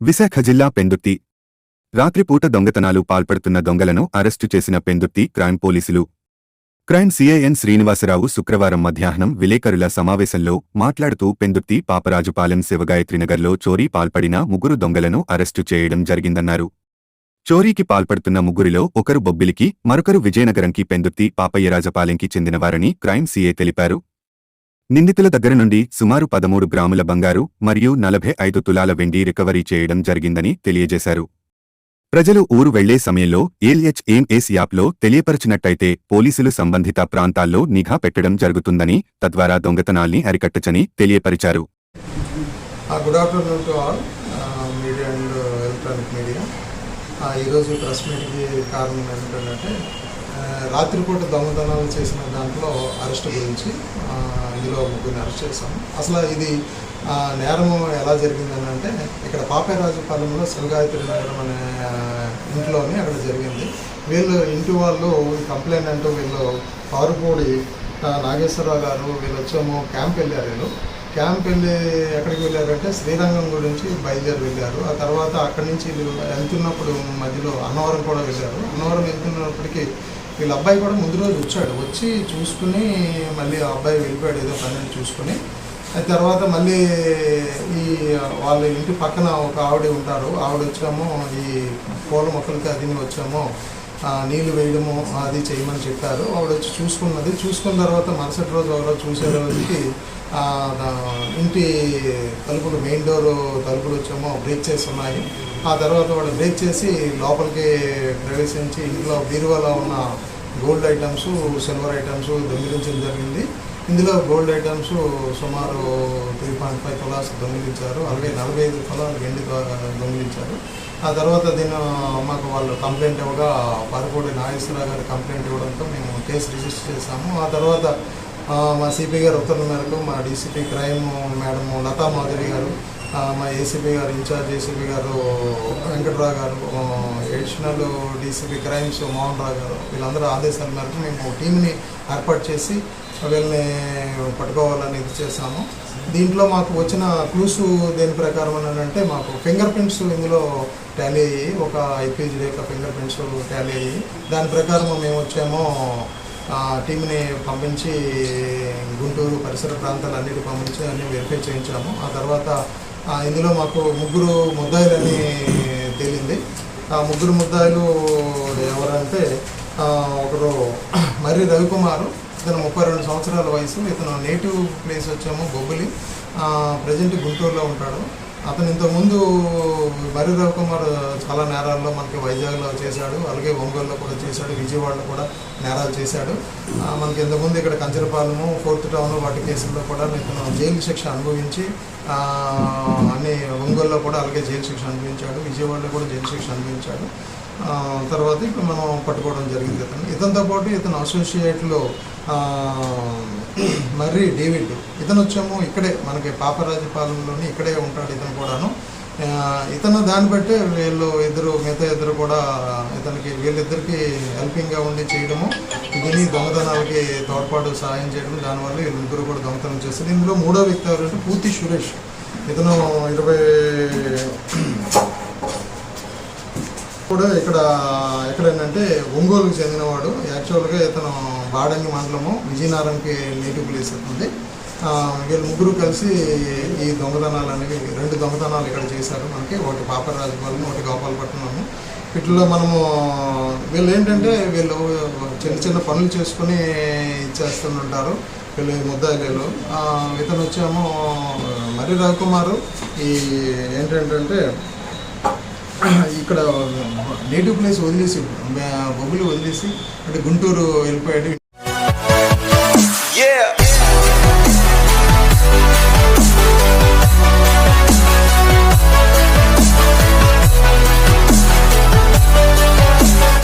విశాఖ జిల్లా పెందుర్తి. రాత్రిపూట దొంగతనాలు పాల్పడుతున్న దొంగలను అరెస్టు చేసిన పెందుర్తి క్రైమ్ పోలీసులు. క్రైమ్ సిఐఎన్ శ్రీనివాసరావు శుక్రవారం మధ్యాహ్నం విలేకరుల సమావేశంలో మాట్లాడుతూ పెందుర్తి పాపరాజుపాలెం శివగాయత్రినగర్లో చోరీ పాల్పడిన ముగ్గురు దొంగలను అరెస్టు చేయడం జరిగిందన్నారు. చోరీకి పాల్పడుతున్న ముగ్గురిలో ఒకరు బొబ్బిలికి మరొకరు విజయనగరంకి పెందుర్తి పాపయ్యరాజపాలెంకి చెందినవారని క్రైమ్ సీఏ తెలిపారు. నిందితుల దగ్గర నుండి సుమారు పదమూడు గ్రాముల బంగారు మరియు నలభై ఐదు తులాల వెండి రికవరీ చేయడం జరిగిందని తెలియజేశారు. ప్రజలు ఊరు వెళ్ళే సమయంలో ఏల్హెచ్ఎంఎస్ యాప్లో తెలియపరచినట్టయితే పోలీసులు సంబంధిత ప్రాంతాల్లో నిఘా పెట్టడం జరుగుతుందని తద్వారా దొంగతనాల్ని అరికట్టచని తెలియపరిచారు. Good afternoon to all media and electronic media ఈరోజు ప్రెస్ మీట్కి కారణం ఏంటంటే రాత్రిపూట దొంగతనాలు చేసిన దాంట్లో అరెస్ట్ గురించి ఇందులో ముగ్గురిని అరెస్ట్ చేశాము. అసలు ఇది ఆ, నేరం ఎలా జరిగిందని అంటే ఇక్కడ పాపేరాజుపాలెంలో శివగాయత్రి నగరం అనే ఇంట్లోనే అక్కడ జరిగింది. వీళ్ళు ఇంటి వాళ్ళు కంప్లైంట్ అంటూ వీళ్ళు పారుపూడి నాగేశ్వరరావు గారు వీళ్ళు వచ్చేమో క్యాంప్ వెళ్ళారు వీళ్ళు. క్యాంప్ వెళ్ళి ఎక్కడికి వెళ్ళారంటే శ్రీరంగం గురించి బయలుదేరి వెళ్ళారు. ఆ తర్వాత అక్కడి నుంచి వీళ్ళు వెళ్తున్నప్పుడు మధ్యలో అన్నవరం కూడా వెళ్ళారు. అన్నవరం వెళ్తున్నప్పటికీ వీళ్ళ అబ్బాయి కూడా ముందు రోజు వచ్చాడు. వచ్చి చూసుకుని మళ్ళీ ఆ అబ్బాయి వెళ్ళిపోయాడు ఏదో పని అని చూసుకుని. తర్వాత మళ్ళీ ఈ వాళ్ళ ఇంటి పక్కన ఒక ఆవిడ ఉంటారు. ఆవిడ వచ్చామో ఈ పూల మొక్కలకి అది వచ్చామో. నీళ్ళు వేయడము అది చేయమని చెప్పారు. ఆవిడ వచ్చి చూసుకున్నది. చూసుకున్న తర్వాత మరుసటి రోజు ఆవిడ చూసే రోజుకి ఇంటి తలుపులు మెయిన్ డోర్ తలుపులు వచ్చేమో బ్రేక్ చేసి ఉన్నాయి ఆ తర్వాత వాడు బ్రేక్ చేసి లోపలికి ప్రవేశించి ఇంట్లో బీరువాలో ఉన్న గోల్డ్ ఐటమ్స్ సిల్వర్ ఐటమ్స్ దొంగిలించడం జరిగింది. ఇందులో గోల్డ్ ఐటమ్స్ సుమారు త్రీ పాయింట్ ఫైవ్ తులాస్ దొంగిలించారు. అలాగే నలభై ఐదు తులాలు వెండి దొంగిలించారు. ఆ తర్వాత దీన్ని మాకు వాళ్ళు కంప్లైంట్ ఇవ్వగా పరపూడి నాగేశ్వరరావు గారు కంప్లైంట్ ఇవ్వడంతో మేము కేసు రిజిస్టర్ చేశాము. ఆ తర్వాత మా సిపి గారు ఉత్తర్వుల మేరకు మా DCP crime madam Latha Madhuri garu మా ACP garu incharge ACP garu Venkatrao garu additional DCP crimes Mohan Rao garu వీళ్ళందరూ ఆదేశాల మేరకు మేము టీంని ఏర్పాటు చేసి వీళ్ళని పట్టుకోవాలని ఇది చేశాము. దీంట్లో మాకు వచ్చిన క్లూస్ దేని ప్రకారం అంటే మాకు ఫింగర్ ప్రింట్స్ ఇందులో టాలీ అయ్యి ఒక ఐపీజీ యొక్క ఫింగర్ ప్రింట్స్ టాలీ అయ్యి దాని ప్రకారం మేము వచ్చామో. ఆ, టీంని పంపించి గుంటూరు పరిసర ప్రాంతాలన్నిటి పంపించి అన్ని వెరిఫై చేయించాము. ఆ తర్వాత ఇందులో మాకు ముగ్గురు ముద్దాయిలని తేలింది. ఆ ముగ్గురు ముద్దాయిలు ఎవరంటే ఒకరు మర్రి రవికుమారు ఇతను ముప్పై రెండు సంవత్సరాల వయసు. ఇతను నేటివ్ ప్లేస్ వచ్చేమో బొబ్బిలి. ప్రజెంట్ గుంటూరులో ఉంటాడు. అతను ఇంతకుముందు మర్రి రవికుమార్ చాలా నేరాల్లో మనకి వైజాగ్లో చేశాడు. అలాగే ఒంగోలులో కూడా చేశాడు. విజయవాడలో కూడా నేరాలు చేశాడు. మనకి ఇంతకుముందు ఇక్కడ కంచరపాలెము ఫోర్త్ టౌన్ వాటి కేసుల్లో కూడా ఇతను జైలు శిక్ష అనుభవించి అన్ని ఒంగోలులో కూడా అలాగే జైలు శిక్ష అనుభవించాడు. విజయవాడలో కూడా జైలు శిక్ష అనుభవించాడు. తర్వాత ఇప్పుడు మనం పట్టుకోవడం జరిగింది ఇతను ఇతనితో పాటు ఇతను అసోసియేట్లో మర్రి డేవిడ్ ఇతను వచ్చాము ఇక్కడే మనకి పాపరాజపాలెంలోని ఇక్కడే ఉంటాడు ఇతను కూడాను. ఇతను దాన్ని బట్టే వీళ్ళు ఇద్దరు మిగతా ఇద్దరు కూడా ఇతనికి వీళ్ళిద్దరికి హెల్పింగ్గా ఉండి చేయడము ఇతని దొంగతనాలకి తోడ్పాటు సహాయం చేయడం దానివల్ల వీళ్ళు ముగ్గురు కూడా దొంగతనం చేస్తారు. ఇందులో మూడో వ్యక్తి ఎవరంటే పూర్తి సురేష్. ఇతను ఇరవై కూడా ఇక్కడ ఎక్కడేంటంటే ఒంగోలుకు చెందినవాడు. యాక్చువల్గా ఇతను బాడంగి మండలము విజయనగరంకి నేటివ్ ప్లేస్ అవుతుంది వీళ్ళు ముగ్గురు కలిసి ఈ దొంగతనాలు అనేవి రెండు దొంగతనాలు ఇక్కడ చేశారు మనకి. ఒకటి పాపరాజుపాలెం ఒకటి గోపాలపట్నము వీటిలో మనము వీళ్ళు ఏంటంటే వీళ్ళు చిన్న చిన్న పనులు చేసుకొని చేస్తుంటారు వీళ్ళు ముద్దాయిలు. ఇతను వచ్చేమో మరి రవికుమారు. ఈ ఏంటంటే ఇక్కడ నేటివ్ ప్లేస్ వదిలేసి బొబ్బులు వదిలేసి అంటే గుంటూరు వెళ్ళిపోయాడు.